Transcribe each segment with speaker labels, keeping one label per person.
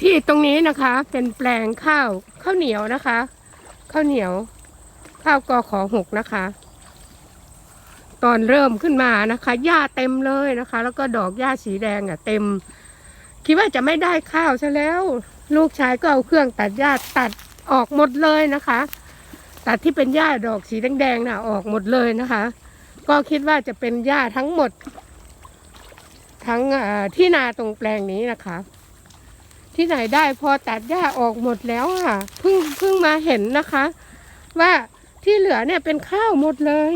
Speaker 1: ที่ตรงนี้นะคะเป็นแปลงข้าวข้าวเหนียวนะคะ ข้าวเหนียว ข้าวกอขอหกนะคะ ตอนเริ่มขึ้นมานะคะหญ้าเต็มเลยนะคะ แล้วก็ดอกหญ้าสีแดงอะเต็ม คิดว่าจะไม่ได้ข้าวซะแล้ว ลูกชายก็เอาเครื่องตัดหญ้าตัดออกหมดเลยนะคะ ตัดที่เป็นหญ้าดอกสีแดงๆน่ะออกหมดเลยนะคะ ก็คิดว่าจะเป็นหญ้าทั้งหมด ทั้งที่นาตรงแปลงนี้นะคะ ที่ไหนได้พอตัดหญ้าออกหมดแล้วอะเพิ่งเพิ่งมาเห็นนะคะ ว่าที่เหลือเนี่ยเป็นข้าวหมดเลย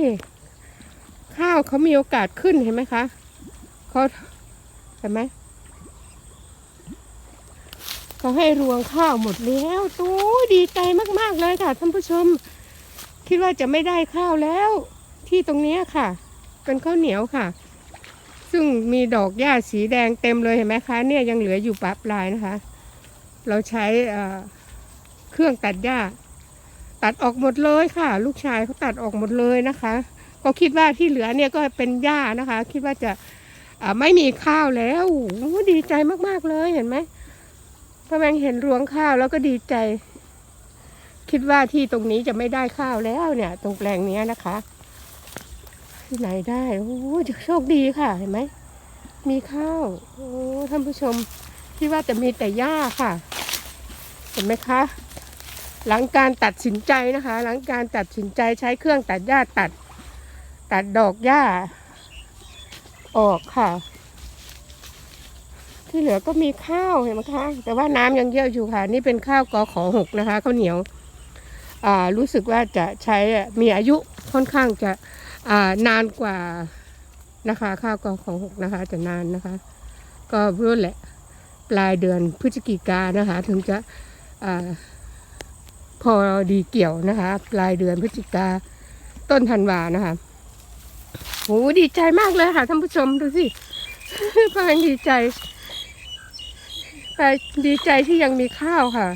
Speaker 1: ข้าวเขามีโอกาสขึ้นเห็นไหมคะเขาเห็นไหมเขาให้รวงข้าวหมดแล้วตู้ดีใจมาก ๆ เลยค่ะท่านผู้ชม คิดว่าจะไม่ได้ข้าวแล้ว ที่ตรงนี้ค่ะ เป็นข้าวเหนียวค่ะ ซึ่งมีดอกหญ้าสีแดงเต็มเลยเห็นไหมคะ เนี่ยยังเหลืออยู่ปับลายนะคะ เราใช้เครื่องตัดหญ้า ตัดออกหมดเลยค่ะ ลูกชายเขาตัดออกหมดเลยนะคะ ก็คิดว่าที่เหลือเนี่ยก็เป็นหญ้านะคะ คิดว่าจะไม่มีข้าวแล้วดีใจมากๆเลยเห็นไหมพ่อแมงเห็นรวงข้าวแล้วก็ดีใจ คิดว่าที่ตรงนี้จะไม่ได้ข้าวแล้วเนี่ย ตรงแปลงนี้นะคะที่ไหนได้โอ้โชคดีค่ะเห็นไหมมีข้าว โอ้ท่านผู้ชมคิดว่าจะมีแต่หญ้าค่ะ ห็นไหมคะ หลังการตัดสินใจนะคะ หลังการตัดสินใจใช้เครื่องตัดหญ้าตัด ตัดดอกหญ้า ออกค่ะ ที่เหลือก็มีข้าวเห็นไหมคะ แต่ว่าน้ำยังเยอะอยู่ค่ะ นี่เป็นข้าวกอขอหกนะคะข้าวเหนียวอ่ารู้สึกว่าจะใช้มีอายุค่อนข้างจะอ่านานกว่านะคะ ข้าวกอขอหกนะคะ จะนานนะคะ ก็รุ่นแหละ ปลายเดือนพฤศจิกานะคะ ถึงจะ พอดีเกี่ยวนะคะปลายเดือนพฤศจิกาต้นธันวานะคะโหดีใจมากเลยค่ะท่านผู้ชมดูสิพางดีใจไปดีใจที่ยังมีข้าวค่ะ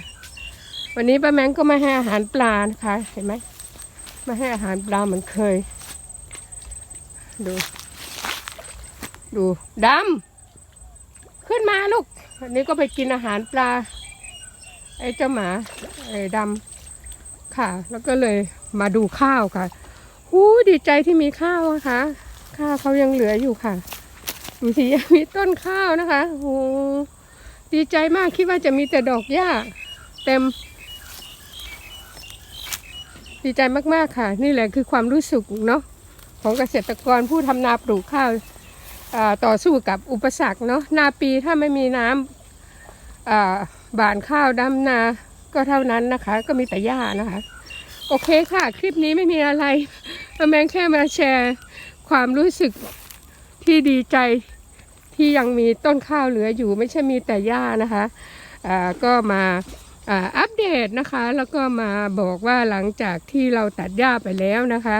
Speaker 1: วันนี้ป้าแมงก็มาให้อาหารปลานะคะเห็นไหมมาให้อาหารปลาเหมือนเคย ดู ดูดำขึ้นมาลูกวันนี้ก็ไปกินอาหารปลา ไอ้เจ้าหมาไอ้ดำค่ะ แล้วก็เลยมาดูข้าวค่ะหูดีใจที่มีข้าวนะคะข้าวเขายังเหลืออยู่ค่ะดูสิยังมีต้นข้าวนะคะโอ้ดีใจมากคิดว่าจะมีแต่ดอกหญ้าเต็ม ดีใจมากๆค่ะ นี่แหละคือความรู้สึกเนาะของเกษตรกรผู้ทำนาปลูกข้าวต่อสู้กับอุปสรรคเนาะนาปีถ้าไม่มีน้ำอ่า บานข้าวดำนา ก็เท่านั้นนะคะ ก็มีแต่หญ้านะคะ โอเคค่ะ คลิปนี้ไม่มีอะไรแมงแค่มาแชร์ความรู้สึกที่ดีใจที่ยังมีต้นข้าวเหลืออยู่ ไม่ใช่มีแต่หญ้านะคะอ่าก็มาอ่าอัปเดตนะคะ แล้วก็มาบอกว่าหลังจากที่เราตัดหญ้าไปแล้วนะคะ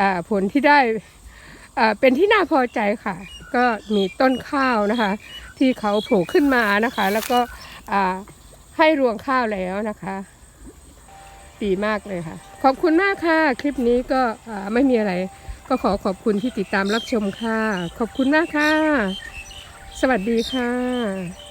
Speaker 1: อ่าผลที่ได้อ่าเป็นที่น่าพอใจค่ะ ก็มีต้นข้าวนะคะ ที่เขาโผล่ขึ้นมานะคะ แล้วก็ ให้รวงข้าวแล้วนะคะ ดีมากเลยค่ะ ขอบคุณมากค่ะ คลิปนี้ก็ไม่มีอะไร ก็ขอขอบคุณที่ติดตามรับชมค่ะ ขอบคุณมากค่ะ สวัสดีค่ะ